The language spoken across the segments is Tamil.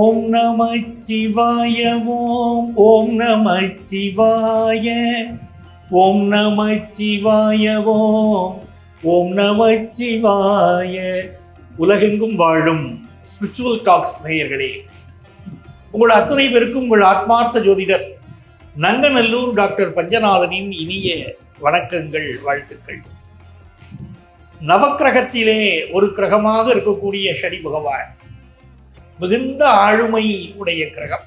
ஓம் நம சிவாய ஓம் ஓம் நம சிவாய ஓம் நம சிவாய ஓம் ஓம் நம சிவாய. உலகெங்கும் வாழும் ஸ்பிரிச்சுவல் டாக்ஸ் நேயர்களே உங்கள் அத்தனை பேருக்கும் உங்கள் ஆத்மார்த்த ஜோதிடர் நங்கநல்லூர் டாக்டர் பஞ்சநாதனின் இனிய வணக்கங்கள் வாழ்த்துக்கள். நவக்கிரகத்திலே ஒரு கிரகமாக இருக்கக்கூடிய சனி பகவான் மிகுந்த ஆளுமை உடைய கிரகம்.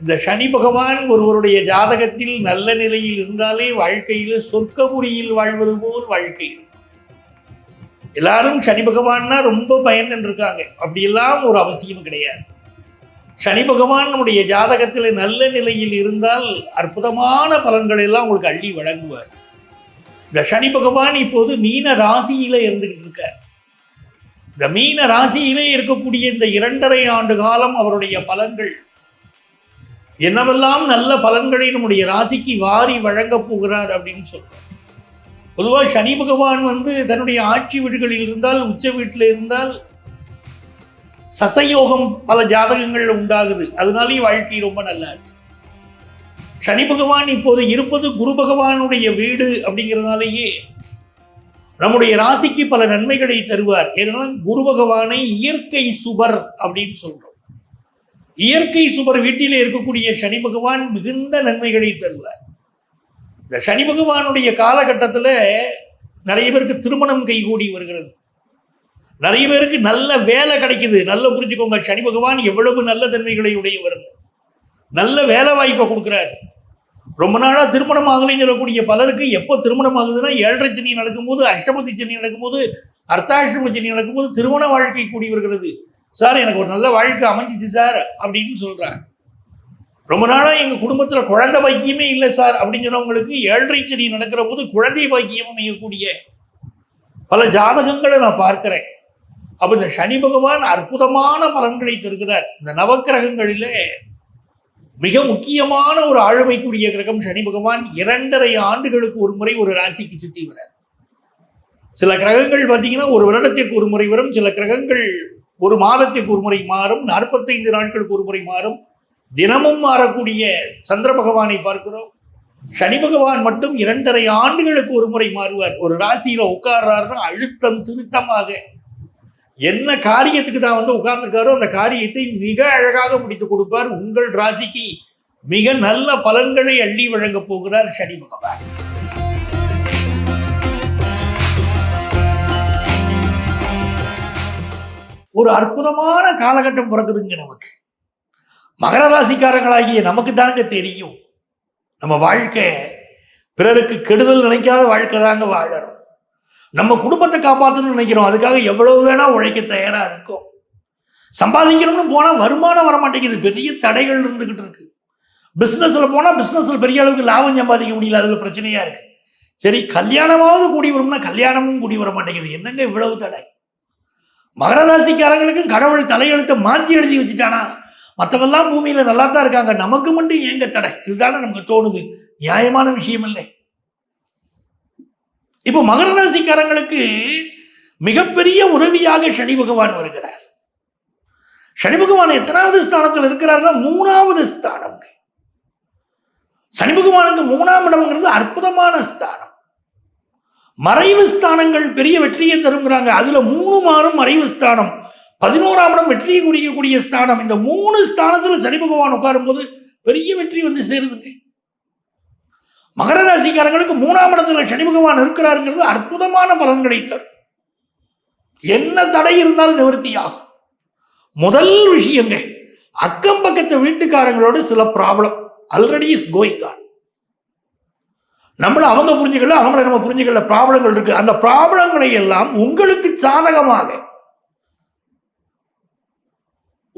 இந்த சனி பகவான் ஒருவருடைய ஜாதகத்தில் நல்ல நிலையில் இருந்தாலே வாழ்க்கையில் சொர்க்கபுரியில் வாழ்வது போல் வாழ்க்கை. எல்லாரும் சனி பகவான்னா ரொம்ப பயந்துட்டு இருக்காங்க. அப்படியெல்லாம் ஒரு அவசியம் கிடையாது. சனி பகவான் நம்முடைய ஜாதகத்தில் நல்ல நிலையில் இருந்தால் அற்புதமான பலன்களை எல்லாம் உங்களுக்கு அள்ளி வழங்குவார். இந்த சனி பகவான் இப்போது மீன ராசியில இருந்துகிட்டு இருக்கார். இந்த மீன ராசியிலே இருக்கக்கூடிய இந்த இரண்டரை ஆண்டு காலம் அவருடைய பலன்கள். என்னவெல்லாம் நல்ல பலன்களை நம்முடைய ராசிக்கு வாரி வழங்கப் போகிறார் அப்படின்னு சொல்றார். பொதுவாக சனி பகவான் வந்து தன்னுடைய ஆட்சி வீடுகளில் இருந்தால் உச்ச வீட்டில் இருந்தால் சசயோகம் பல ஜாதகங்கள் உண்டாகுது. அதனாலேயும் வாழ்க்கை ரொம்ப நல்லா இருக்கு. சனி பகவான் இப்போது இருப்பது குரு பகவானுடைய வீடு அப்படிங்கிறதுனாலேயே நம்முடைய ராசிக்கு பல நன்மைகளை தருவார். ஏன்னா குரு பகவானை இயற்கை சுபர் அப்படின்னு சொல்றோம். இயற்கை சுபர் வீட்டிலே இருக்கக்கூடிய சனி பகவான் மிகுந்த நன்மைகளை தருவார். இந்த சனி பகவானுடைய காலகட்டத்தில் நிறைய பேருக்கு திருமணம் கைகூடி வருகிறது. நிறைய பேருக்கு நல்ல வேலை கிடைக்குது. நல்ல புரிஞ்சுக்கோங்க சனி பகவான் எவ்வளவு நல்ல தன்மைகளை வருது நல்ல வேலை வாய்ப்பை கொடுக்குறாரு. ரொம்ப நாளாக திருமணம் ஆகலைன்னு சொல்லக்கூடிய பலருக்கு எப்போ திருமணம் ஆகுதுன்னா ஏழரை சனி நடக்கும்போது அஷ்டமதி சனி நடக்கும்போது அர்த்தாஷ்டம சனி நடக்கும்போது திருமண வாழ்க்கை கூடி வருகிறது. சார் எனக்கு ஒரு நல்ல வாழ்க்கை அமைஞ்சிச்சு சார் அப்படின்னு சொல்றாங்க. ரொம்ப நாளாக எங்கள் குடும்பத்தில் குழந்தை பாக்கியமே இல்லை சார் அப்படின்னு சொன்னவங்களுக்கு ஏழரை சனி நடக்கிற போது குழந்தை பாக்கியம் அமையக்கூடிய பல ஜாதகங்களை நான் பார்க்கிறேன். அப்போ இந்த சனி பகவான் அற்புதமான பலன்களை தருகிறார். இந்த நவக்கிரகங்களிலே மிக முக்கியமான ஒரு ஆளுமைக்குரிய கிரகம் சனி பகவான் இரண்டரை ஆண்டுகளுக்கு ஒரு முறை ஒரு ராசிக்கு சுத்தி வரார் சில கிரகங்கள் பார்த்தீங்கன்னா ஒரு வருடத்திற்கு ஒரு முறை வரும் சில கிரகங்கள் ஒரு மாதத்திற்கு ஒரு முறை மாறும் நாற்பத்தைந்து நாட்களுக்கு ஒரு முறை மாறும். தினமும் மாறக்கூடிய சந்திர பகவானை பார்க்கிறோம். சனி பகவான் மட்டும் இரண்டரை ஆண்டுகளுக்கு ஒரு முறை மாறுவார். ஒரு ராசியில உட்கார்றாருன்னா அழுத்தம் திருத்தமாக என்ன காரியத்துக்கு தான் வந்து உட்கார்ந்துருக்காரோ அந்த காரியத்தை மிக அழகாக முடித்து கொடுப்பார். உங்கள் ராசிக்கு மிக நல்ல பலன்களை அள்ளி வழங்கப் போகிறார் சனி பகவான். ஒரு அற்புதமான காலகட்டம் பிறக்குதுங்க நமக்கு. மகர ராசிக்காரங்களாகிய நமக்கு தானுங்க தெரியும். நம்ம வாழ்க்கை பிறருக்கு கெடுதல் நினைக்காத வாழ்க்கை தாங்க வாழறோம். நம்ம குடும்பத்தை காப்பாற்றணும்னு நினைக்கிறோம். அதுக்காக எவ்வளவு வேணா உழைக்க தயாராக இருக்கும். சம்பாதிக்கணும்னு போனால் வருமானம் வர மாட்டேங்குது பெரிய தடைகள் இருந்துக்கிட்டு இருக்கு. பிஸ்னஸில் போனால் பிஸ்னஸில் பெரிய அளவுக்கு லாபம் சம்பாதிக்க முடியல. அதில் பிரச்சனையாக இருக்கு. சரி கல்யாணமாவது கூடி வரும்னா கல்யாணமும் கூடி வர மாட்டேங்குது என்னங்க இவ்வளவு தடை? மகர ராசிக்காரங்களுக்கும் கடவுள் தலையெழுத்தை மாற்றி எழுதி வச்சுட்டானா? மற்றவெல்லாம் பூமியில் நல்லா தான் இருக்காங்க. நமக்கு மட்டும் ஏங்க தடை? இதுதானே நமக்கு தோணுது. நியாயமான விஷயம் இல்லை. இப்போ மகர ராசிக்காரங்களுக்கு மிகப்பெரிய உதவியாக சனி பகவான் வருகிறார். சனி பகவான் எத்தனாவது ஸ்தானத்தில் இருக்கிறார்னா மூணாவது ஸ்தானம். சனி பகவானுக்கு மூணாம் இடம்ங்கிறது அற்புதமான ஸ்தானம். மறைவு ஸ்தானங்கள் பெரிய வெற்றியை தருங்கிறாங்க அதுல மூணு மாறும் மறைவு ஸ்தானம். பதினோராம் இடம் வெற்றியை குறிக்கக்கூடிய ஸ்தானம். இந்த மூணு ஸ்தானத்துல சனி பகவான் உட்காரும் போது பெரிய வெற்றி வந்து சேருதுங்க. மகர ராசிக்காரங்களுக்கு மூணாம் இடத்துல சனி பகவான் இருக்கிறாருங்கிறது அற்புதமான பலன்களை தரும். என்ன தடை இருந்தாலும் நிவர்த்தியாகும். முதல் விஷயங்க அக்கம் பக்கத்து வீட்டுக்காரங்களோட சில problem already is going on நம்மள அவங்க புரிஞ்சுக்கல அவங்கள நம்ம புரிஞ்சுக்கல ப்ராப்ளங்கள் இருக்கு. அந்த ப்ராப்ளங்களை எல்லாம் உங்களுக்கு சாதகமாக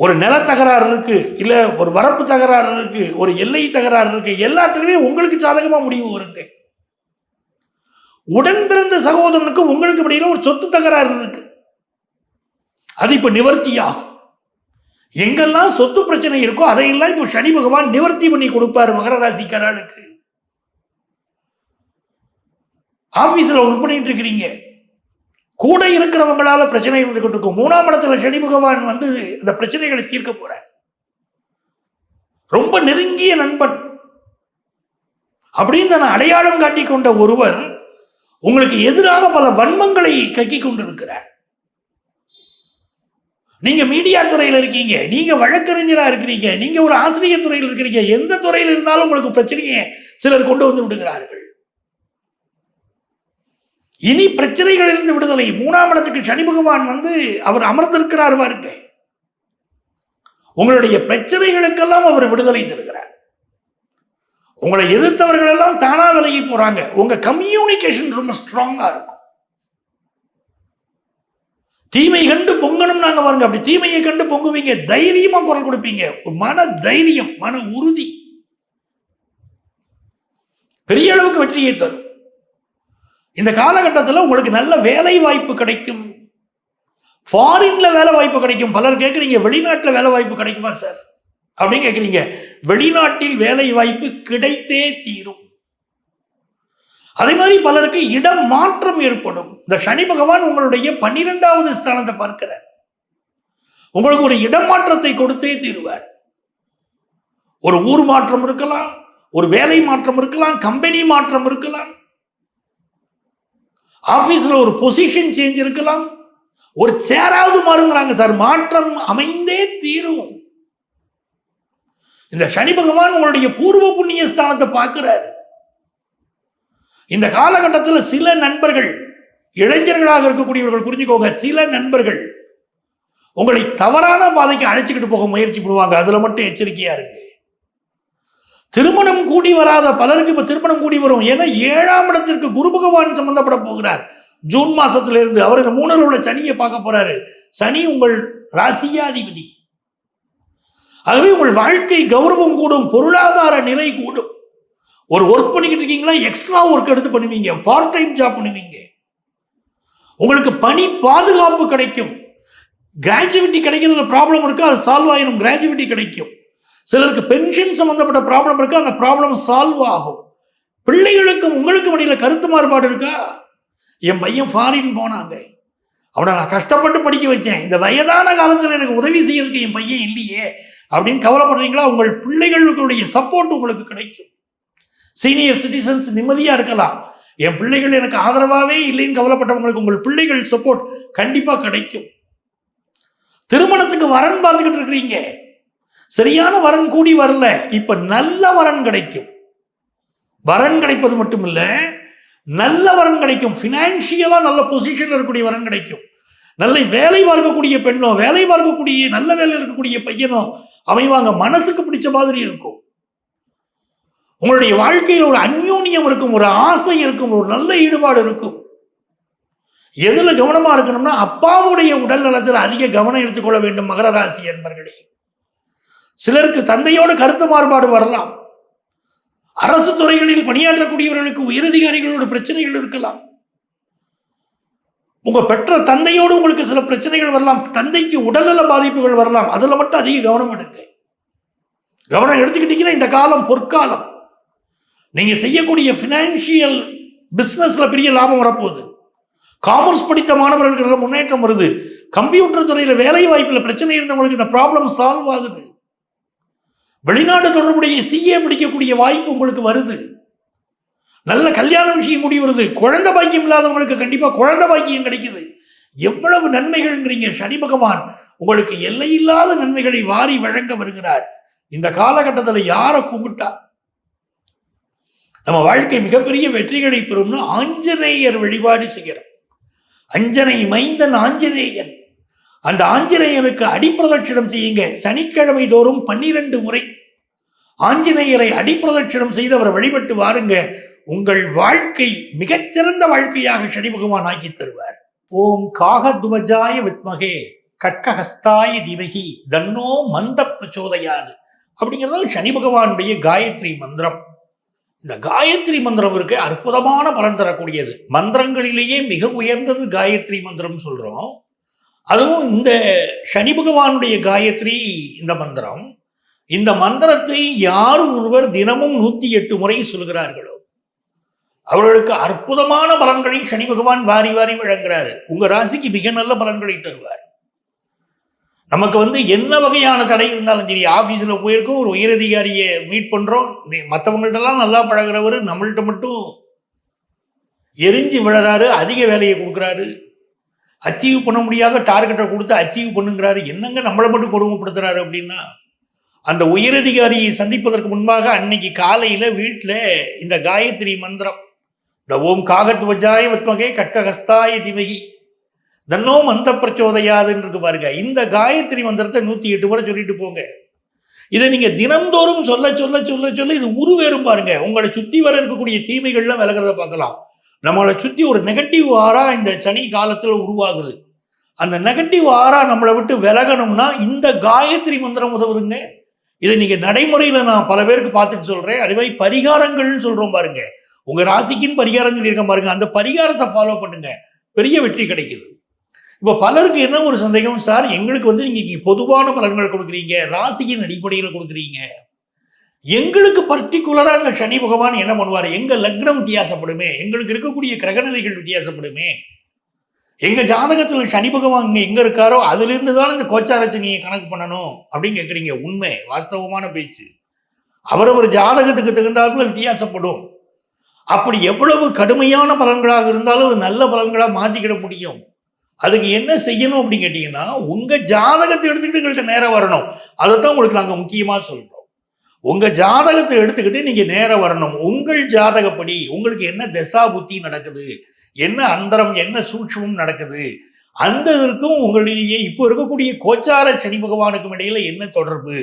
ஒரு நில தகராறு இருக்கு இல்ல ஒரு வரப்பு தகராறு இருக்கு ஒரு எல்லை தகராறு இருக்கு எல்லாத்துலயுமே உங்களுக்கு சாதகமா முடிவு வருங்க உடன் பிறந்த சகோதரனுக்கு உங்களுக்கு இடையில ஒரு சொத்து தகராறு இருக்கு. அது இப்ப நிவர்த்தி ஆகும். எங்கெல்லாம் சொத்து பிரச்சனை இருக்கோ அதையெல்லாம் இப்போ சனி பகவான் நிவர்த்தி பண்ணி கொடுப்பாரு மகர ராசிக்காரனுக்கு ஆபீஸ்ல ஒர்க் பண்ணிட்டு இருக்கிறீங்க. கூட இருக்கிறவங்களால பிரச்சனை இருந்துகிட்டு இருக்கும். மூணாம் இடத்துல சனி பகவான் வந்து இந்த பிரச்சனைகளை தீர்க்க போற ரொம்ப நெருங்கிய நண்பன். அப்படின்னு தன்னை அடையாளம் காட்டி கொண்ட ஒருவர் உங்களுக்கு எதிராக பல வன்மங்களை கக்கி கொண்டிருக்கிறார். நீங்க மீடியா துறையில் இருக்கீங்க நீங்க வழக்கறிஞரா இருக்கிறீங்க நீங்க ஒரு ஆசிரியர் துறையில் இருக்கிறீங்க எந்த துறையில் இருந்தாலும் உங்களுக்கு பிரச்சனையை சிலர் கொண்டு வந்து விடுகிறார்கள். இனி பிரச்சனைகளிலிருந்து விடுதலை. மூணாம் இடத்துக்கு சனி பகவான் வந்து அவர் அமர்ந்திருக்கிறார் பாருங்க உங்களுடைய பிரச்சனைகளுக்கெல்லாம் அவர் விடுதலை தருகிறார். உங்களை எதிர்த்தவர்கள் எல்லாம் தானா விலகி போறாங்க. உங்க கம்யூனிகேஷன் ரொம்ப ஸ்ட்ராங்கா இருக்கும். தீமை கண்டு பொங்கணும் நாங்க பாருங்க. அப்படி தீமையை கண்டு பொங்குவீங்க. தைரியமா குரல் கொடுப்பீங்க. மன தைரியம் மன உறுதி. பெரிய அளவுக்கு வெற்றியை தரும். இந்த காலகட்டத்தில் உங்களுக்கு நல்ல வேலை வாய்ப்பு கிடைக்கும். ஃபாரின்ல வேலை வாய்ப்பு கிடைக்கும். பலர் கேட்குறீங்க வெளிநாட்டில் வேலை வாய்ப்பு கிடைக்குமா சார் அப்படின்னு கேட்குறீங்க வெளிநாட்டில் வேலை வாய்ப்பு கிடைத்தே தீரும். அதே மாதிரி பலருக்கு இடம் மாற்றம் ஏற்படும். இந்த சனி பகவான் உங்களுடைய பன்னிரெண்டாவது ஸ்தானத்தை பார்க்கிறார். உங்களுக்கு ஒரு இடம் மாற்றத்தை கொடுத்தே தீருவார். ஒரு ஊர் மாற்றம் இருக்கலாம் ஒரு வேலை மாற்றம் இருக்கலாம் கம்பெனி மாற்றம் இருக்கலாம். ஆஃபீஸில் ஒரு பொசிஷன் சேஞ்ச் இருக்கலாம். ஒரு சேராவது மாறுங்கிறாங்க சார். மாற்றம் அமைந்தே தீரும். இந்த சனி பகவான் உங்களுடைய பூர்வ புண்ணிய ஸ்தானத்தை பார்க்கிறார். இந்த காலகட்டத்தில் சில நண்பர்கள் இளைஞர்களாக இருக்கக்கூடியவர்கள் புரிஞ்சுக்கோங்க சில நண்பர்கள் உங்களை தவறான பாதைக்கு அழைச்சிக்கிட்டு போக முயற்சி பண்ணுவாங்க. அதில் மட்டும் எச்சரிக்கையாக இருக்குது திருமணம் கூடி வராத பலருக்கு இப்ப திருமணம் கூடி வரும். ஏன்னா ஏழாம் இடத்திற்கு குரு பகவான் சம்பந்தப்பட போகிறார். ஜூன் மாசத்திலிருந்து அவர் இந்த மூணு உள்ள சனியை பார்க்க போறாரு. சனி உங்கள் ராசியாதிபதி. ஆகவே உங்கள் வாழ்க்கை கௌரவம் கூடும் பொருளாதார நிலை கூடும். ஒரு ஒர்க் பண்ணிக்கிட்டு இருக்கீங்களா? எக்ஸ்ட்ரா ஒர்க் எடுத்து பண்ணுவீங்க. பார்ட் டைம் ஜாப் பண்ணுவீங்க. உங்களுக்கு பணி பாதுகாப்பு கிடைக்கும். கிராஜுவிட்டி கிடைக்கிறதுல ப்ராப்ளம் இருக்கு? அது சால்வ் ஆயிரும். கிராஜுவிட்டி கிடைக்கும். சிலருக்கு பென்ஷன் சம்மந்தப்பட்ட ப்ராப்ளம் இருக்கு? அந்த ப்ராப்ளம் சால்வ் ஆகும். பிள்ளைகளுக்கும் உங்களுக்கும் இடையில கருத்து மாறுபாடு இருக்கா? என் பையன் ஃபாரின் போனாங்க. அவனை நான் கஷ்டப்பட்டு படிக்க வச்சேன். இந்த வயதான காலத்தில் எனக்கு உதவி செய்யறதுக்கு என் பையன் இல்லையே அப்படின்னு கவலைப்படுறீங்களா? உங்கள் பிள்ளைகளுடைய சப்போர்ட் உங்களுக்கு கிடைக்கும். சீனியர் சிட்டிசன்ஸ் நிம்மதியாக இருக்கலாம். என் பிள்ளைகள் எனக்கு ஆதரவாகவே இல்லைன்னு கவலைப்பட்டவங்களுக்கு உங்கள் பிள்ளைகள் சப்போர்ட் கண்டிப்பாக கிடைக்கும். திருமணத்துக்கு வரன் பார்த்துக்கிட்டு இருக்கிறீங்க. சரியான வரன் கூடி வரல. இப்ப நல்ல வரன் கிடைக்கும். வரன் கிடைப்பது மட்டும் இல்ல நல்ல வரன் கிடைக்கும். பினான்சியலா நல்ல பொசிஷன்ல இருக்கக்கூடிய வரன் கிடைக்கும். நல்ல வேலை பார்க்கக்கூடிய பெண்ணோ வேலை பார்க்கக்கூடிய நல்ல வேலை இருக்கக்கூடிய பையனோ அமைவாங்க. மனசுக்கு பிடிச்ச மாதிரி இருக்கும். உங்களுடைய வாழ்க்கையில் ஒரு அந்யோன்யம் இருக்கும் ஒரு ஆசை இருக்கும் ஒரு நல்ல ஈடுபாடு இருக்கும். எதுல கவனமா இருக்கணும்னா அப்பாவுடைய உடல் நலத்தில் அதிக கவனம் எடுத்துக்கொள்ள வேண்டும் மகர ராசி என்பர்களே சிலருக்கு தந்தையோட கருத்து மாறுபாடு வரலாம். அரசு துறைகளில் பணியாற்றக்கூடியவர்களுக்கு உயரதிகாரிகளோட பிரச்சனைகள் இருக்கலாம். உங்க பெற்ற தந்தையோடு உங்களுக்கு சில பிரச்சனைகள் வரலாம். தந்தைக்கு உடல்நல பாதிப்புகள் வரலாம். அதுல மட்டும் அதிக கவனம் எடுங்க. கவனம் எடுத்துக்கிட்டீங்கன்னா இந்த காலம் பொற்காலம். நீங்க செய்யக்கூடிய பினான்சியல் பிசினஸ்ல பெரிய லாபம் வரப்போகுது. காமர்ஸ் படித்த மாணவர்களுக்கு முன்னேற்றம் வருது. கம்ப்யூட்டர் துறையில வேலை வாய்ப்புல பிரச்சனை இருந்தவங்களுக்கு இந்த ப்ராப்ளம் சால்வ் ஆகுது. வெளிநாட்டு தொடர்புடைய சிஏ படிக்கக்கூடிய வாய்ப்பு உங்களுக்கு வருது. நல்ல கல்யாண விஷயம் கூடி வருது. குழந்தை பாக்கியம் இல்லாதவங்களுக்கு கண்டிப்பாக குழந்தை பாக்கியம் கிடைக்குது. எவ்வளவு நன்மைகள்ங்கிறீங்க சனி பகவான். உங்களுக்கு எல்லையில்லாத நன்மைகளை வாரி வழங்க வருகிறார். இந்த காலகட்டத்தில் யாரை கும்பிட்டா நம்ம வாழ்க்கை மிகப்பெரிய வெற்றிகளை பெறும்னு ஆஞ்சநேயர் வழிபாடு செய்கிறோம் அஞ்சனை மைந்தன் ஆஞ்சநேயன். அந்த ஆஞ்சநேயருக்கு அடிப்பிரதட்சணம் செய்யுங்க. சனிக்கிழமை தோறும் பன்னிரண்டு முறை. ஆஞ்சநேயரை அடிப்பிரதட்சணம் செய்து அவர் வழிபட்டு வாருங்க. உங்கள் வாழ்க்கை மிகச்சிறந்த வாழ்க்கையாக சனி பகவான் ஆக்கி தருவார். ஓம் காகத்வஜாய வித்மகே. கட்கஹஸ்தாய திமகி. தன்னோ மந்த பிரச்சோதையாது. அப்படிங்கிறது சனி பகவானுடைய காயத்ரி மந்திரம். இந்த காயத்ரி மந்திரம் இருக்கு. அற்புதமான பலன் தரக்கூடியது. மந்திரங்களிலேயே மிக உயர்ந்தது காயத்ரி மந்திரம் சொல்றோம். அதுவும் இந்த சனி பகவானுடைய காயத்ரி இந்த மந்திரம். இந்த மந்திரத்தை யார் ஒருவர் தினமும் நூத்தி எட்டு முறை சொல்கிறார்களோ அவர்களுக்கு அற்புதமான பலன்களை சனி பகவான் வாரி வாரி வழங்குறாரு. உங்க ராசிக்கு மிக நல்ல பலன்களை தருவார். நமக்கு வந்து என்ன வகையான தடை இருந்தாலும் சரி ஆபீஸ்ல போயிருக்கோம் ஒரு உயரதிகாரியை மீட் பண்றோம் மற்றவங்கள்ட்டெல்லாம் நல்லா பழகுறவர் நம்மள்ட்ட மட்டும் எரிஞ்சு விழறாரு அதிக வேலையை கொடுக்குறாரு. அச்சீவ் பண்ண முடியாத டார்கெட்டை கொடுத்து அச்சீவ் பண்ணுங்கிறாரு. என்னங்க நம்மளை மட்டும் கொடுமைப்படுத்துறாரு அப்படின்னா அந்த உயரதிகாரியை சந்திப்பதற்கு முன்பாக அன்னைக்கு காலையில் வீட்டில் இந்த காயத்ரி மந்திரம் இந்த ஓம் காகத் வஜாய வத்மகே கட்கஹஸ்தாய திமகி தன்னோ மந்த பிரச்சோதையாதுன்னு இருக்கு பாருங்க. இந்த காயத்ரி மந்திரத்தை நூற்றி எட்டு முறை சொல்லிட்டு போங்க. இதை நீங்கள் தினந்தோறும் சொல்ல சொல்ல சொல்ல சொல்ல இது உருவேறும் பாருங்க. உங்களை சுற்றி வர இருக்கக்கூடிய தீமைகள்லாம் விலகிறத பார்க்கலாம். நம்மளை சுற்றி ஒரு நெகட்டிவ் ஆரா இந்த சனி காலத்தில் உருவாகுது. அந்த நெகட்டிவ் ஆரா நம்மளை விட்டு விலகணும்னா இந்த காயத்ரி மந்திரம் உதவுதுங்க. இதை நீங்கள் நடைமுறையில் நான் பல பேருக்கு பார்த்துட்டு சொல்கிறேன் அதே மாதிரி பரிகாரங்கள்னு சொல்கிறோம் பாருங்க. உங்கள் ராசிக்குன்னு பரிகாரம் சொல்லியிருக்கேன் பாருங்க. அந்த பரிகாரத்தை ஃபாலோ பண்ணுங்க. பெரிய வெற்றி கிடைக்குது. இப்போ பலருக்கு என்ன ஒரு சந்தேகம்? சார் எங்களுக்கு வந்து நீங்கள் பொதுவான பலன்கள் கொடுக்குறீங்க. ராசியின் அடிப்படையில் கொடுக்குறீங்க. எங்களுக்கு பர்டிகுலராக சனி பகவான் என்ன பண்ணுவார்? எங்க லக்னம் வித்தியாசப்படுமே எங்களுக்கு இருக்கக்கூடிய கிரகநிலைகள் வித்தியாசப்படுமே. எங்க ஜாதகத்தில் சனி பகவான் எங்க இருக்காரோ அதுல இருந்து தான் இந்த கோச்சாரச்சனியை கணக்கு பண்ணணும் அப்படின்னு கேட்குறீங்க உண்மை வாஸ்தவமான பேச்சு. அவரவர் ஜாதகத்துக்கு தகுந்தாப்புல வித்தியாசப்படும். அப்படி எவ்வளவு கடுமையான பலன்களாக இருந்தாலும் அது நல்ல பலன்களாக மாற்றிக்கிட முடியும். அதுக்கு என்ன செய்யணும் அப்படின்னு கேட்டீங்கன்னா உங்க ஜாதகத்தை எடுத்துக்கிட்டு எங்கள்கிட்ட நேரம் வரணும். அதை தான் உங்களுக்கு நாங்கள் முக்கியமாக சொல்கிறோம் உங்க ஜாதகத்தை எடுத்துக்கிட்டு நீங்க நேரம் வரணும். உங்கள் ஜாதகப்படி உங்களுக்கு என்ன தசா புத்தி நடக்குது? என்ன அந்தரம் என்ன சூட்சமும் நடக்குது? அந்த இதற்கும் உங்களிடையே இப்போ இருக்கக்கூடிய கோச்சார சனி பகவானுக்கும் இடையில என்ன தொடர்பு?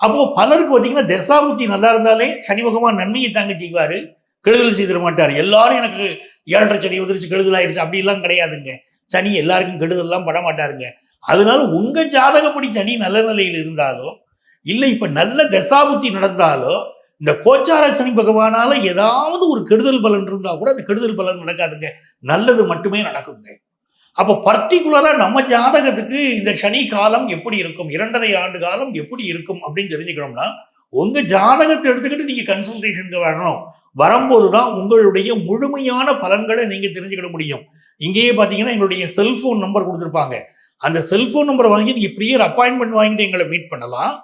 அப்போ பலருக்கு பார்த்தீங்கன்னா தசாபுத்தி நல்லா இருந்தாலே சனி பகவான் நன்மையை தாங்க செய்வாரு. கெடுதல் செய்திட மாட்டார். எல்லாரும் எனக்கு ஏழரை சனி வந்துருச்சு கெடுதல் ஆயிடுச்சு அப்படிலாம் கிடையாதுங்க. சனி எல்லாருக்கும் கெடுதல்லாம் பட மாட்டாருங்க. அதனால உங்க ஜாதகப்படி சனி நல்ல நிலையில் இருந்தாலும் இல்லை இப்ப நல்ல தசாபுத்தி நடந்தாலோ இந்த கோச்சார சனி பகவானால ஏதாவது ஒரு கெடுதல் பலன் இருந்தா கூட அந்த கெடுதல் பலன் நடக்காதுங்க. நல்லது மட்டுமே நடக்குங்க. அப்போ பர்டிகுலரா நம்ம ஜாதகத்துக்கு இந்த சனி காலம் எப்படி இருக்கும் இரண்டரை ஆண்டு காலம் எப்படி இருக்கும் அப்படின்னு தெரிஞ்சுக்கணும்னா உங்க ஜாதகத்தை எடுத்துக்கிட்டு நீங்க கன்சல்டேஷனுக்கு வரணும். வரும்போது தான் உங்களுடைய முழுமையான பலன்களை நீங்க தெரிஞ்சுக்கிட முடியும். இங்கேயே பார்த்தீங்கன்னா எங்களுடைய செல்போன் நம்பர் கொடுத்துருப்பாங்க. அந்த செல்போன் நம்பரை வாங்கி நீங்க ப்ரியர் அப்பாயின்மெண்ட் வாங்கிட்டு எங்களை மீட் பண்ணலாம்.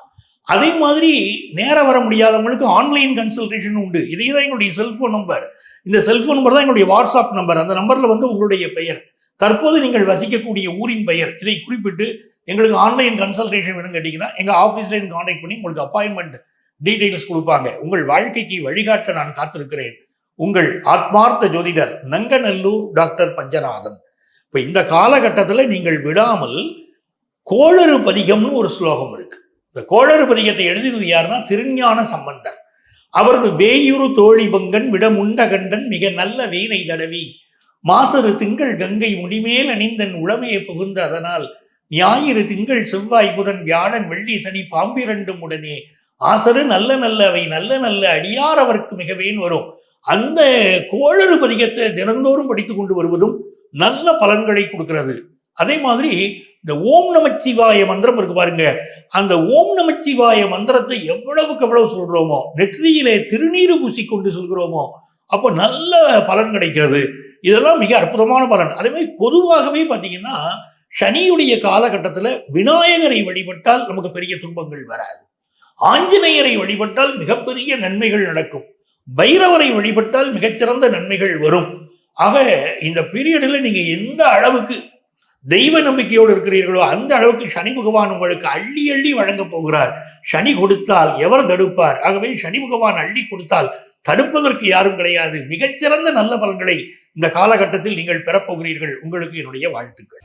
அதே மாதிரி நேரம் வர முடியாதவங்களுக்கு ஆன்லைன் கன்சல்டேஷன் உண்டு. இதே தான் எங்களுடைய செல்ஃபோன் நம்பர் இந்த செல்ஃபோன் நம்பர் தான் எங்களுடைய வாட்ஸ்அப் நம்பர் அந்த நம்பரில் வந்து உங்களுடைய பெயர். தற்போது நீங்கள் வசிக்கக்கூடிய ஊரின் பெயர். இதை குறிப்பிட்டு எங்களுக்கு ஆன்லைன் கன்சல்டேஷன் வேணும் கேட்டிங்கன்னா எங்கள் ஆஃபீஸ்லேருந்து காண்டாக்ட் பண்ணி உங்களுக்கு அப்பாயின்மெண்ட் டீட்டெயில்ஸ் கொடுப்பாங்க. உங்கள் வாழ்க்கைக்கு வழிகாட்ட நான் காத்திருக்கிறேன். உங்கள் ஆத்மார்த்த ஜோதிடர் நங்கநல்லூர் டாக்டர் பஞ்சநாதன். இப்போ இந்த காலகட்டத்தில் நீங்கள் விடாமல் கோளறு பதிகம்னு ஒரு ஸ்லோகம் இருக்கு. இந்த கோளறு பதிகத்தை எழுதினது யாருன்னா திருஞான சம்பந்தர். அவர் வேயுரு தோழி பங்கன் விடமுண்ட கண்டன் மிக நல்ல வீணை தடவி. மாசரு திங்கள் கங்கை முடிமேல் அணிந்தன் உளமையை புகுந்த அதனால் ஞாயிறு திங்கள் செவ்வாய் புதன் வியாழன் வெள்ளி சனி பாம்பிரண்டும் உடனே ஆசரு நல்ல நல்ல அவை நல்ல நல்ல அடியார் அவருக்கு மிகவேன் வரும். அந்த கோளறு பதிகத்தை தினந்தோறும் படித்து கொண்டு வருவதும் நல்ல பலன்களை கொடுக்கிறது. அதே மாதிரி இந்த ஓம் நமச்சிவாய மந்திரம் இருக்கு பாருங்க அந்த ஓம் நமச்சிவாய மந்திரத்தை எவ்வளவுக்கு எவ்வளவு சொல்றோமோ நெற்றியிலே திருநீறு பூசிக்கொண்டு சொல்கிறோமோ அப்போ நல்ல பலன் கிடைக்கிறது. இதெல்லாம் மிக அற்புதமான பலன். அதே மாதிரி பொதுவாகவே பார்த்தீங்கன்னா சனியுடைய காலகட்டத்தில் விநாயகரை வழிபட்டால் நமக்கு பெரிய துன்பங்கள் வராது. ஆஞ்சநேயரை வழிபட்டால் மிகப்பெரிய நன்மைகள் நடக்கும். பைரவரை வழிபட்டால் மிகச்சிறந்த நன்மைகள் வரும். ஆக இந்த பீரியடில் நீங்கள் எந்த அளவுக்கு தெய்வ நம்பிக்கையோடு இருக்கிறீர்களோ அந்த அளவுக்கு சனி பகவான் உங்களுக்கு அள்ளி அள்ளி வழங்கப் போகிறார். சனி கொடுத்தால் எவர் தடுப்பார்? ஆகவே சனி பகவான் அள்ளி கொடுத்தால் தடுப்பதற்கு யாரும் கிடையாது. மிகச்சிறந்த நல்ல பலன்களை இந்த காலகட்டத்தில் நீங்கள் பெறப்போகிறீர்கள் உங்களுக்கு என்னுடைய வாழ்த்துக்கள்.